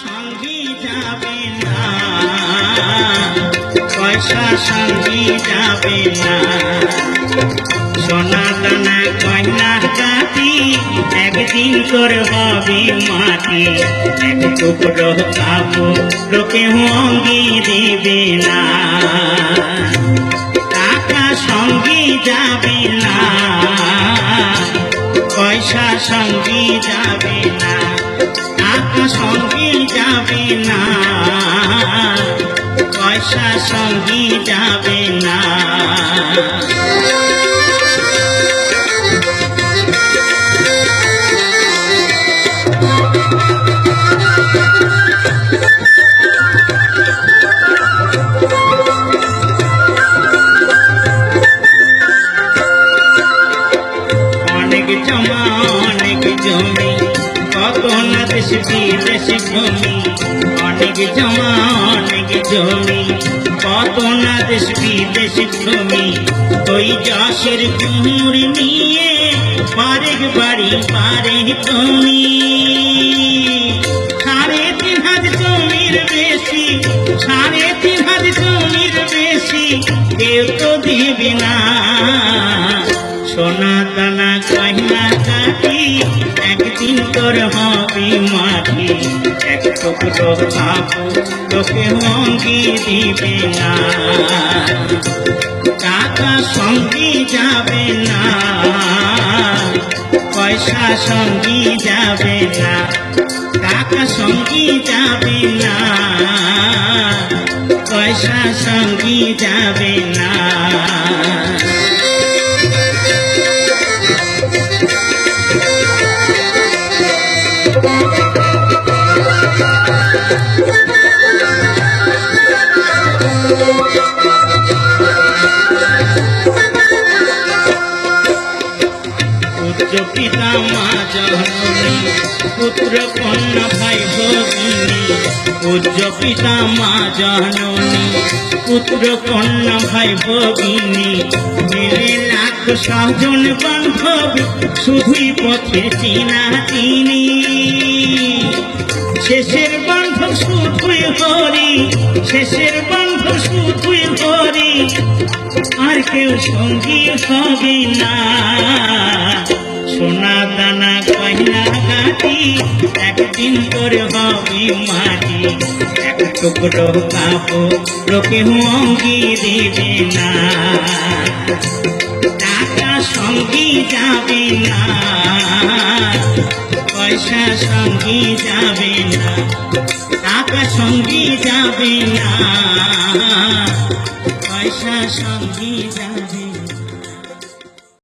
সঙ্গী যাবে পয়সা সঙ্গী যাবে না। কয়না কাটি একদিন তোর হবে মাটি। এক টুকরো কাপড় লোকে অঙ্গি দেবে না। টাকা সঙ্গী যাবে না। পয়সা সঙ্গী যাবে না। সঙ্গী যাবে না পয়সা সঙ্গী যাবে না অনেক জমা অনেক জমি কত না দেশ বিদেশ ভূমি, অনেক জমা, অনেক জমি। কত না দেশ বিদেশ ভূমি, ওই যশের কুমুর নিয়ে পারেক বাড়ি পারে তুমি সাড়ে তিন হাত জমির বেশি, সাড়ে তিন হাত জমির বেশি, কেউ তো দিবি না। সোনা দানা কাটি একদিন তোর হবে মাটি, এক টুকরো খাব তোকে মঙ্গি দিবে না। টাকা সঙ্গী যাবে না, পয়সা সঙ্গী যাবে না, টাকা সঙ্গী যাবে না, পয়সা সঙ্গী যাবে না। পিতা মা জননী, পুত্র কন্যা ভাই ভগিনী। পূজ্য পিতা মা জননী, পুত্র কন্যা মিলে লাখ সজন বান্ধব, শুধুই পথে চিনা চিনি কেউ সঙ্গী হবে না। সোনা দানা কয়না কাটি, একদিন করে হবে মাটি। এক টুকরো কাপড় লোকে অঙ্গি দেবে না। টাকা সঙ্গী যাবে না। পয়সা সঙ্গী যাবে না। টাকা সঙ্গী যাবে না। সঙ্গী যাবে না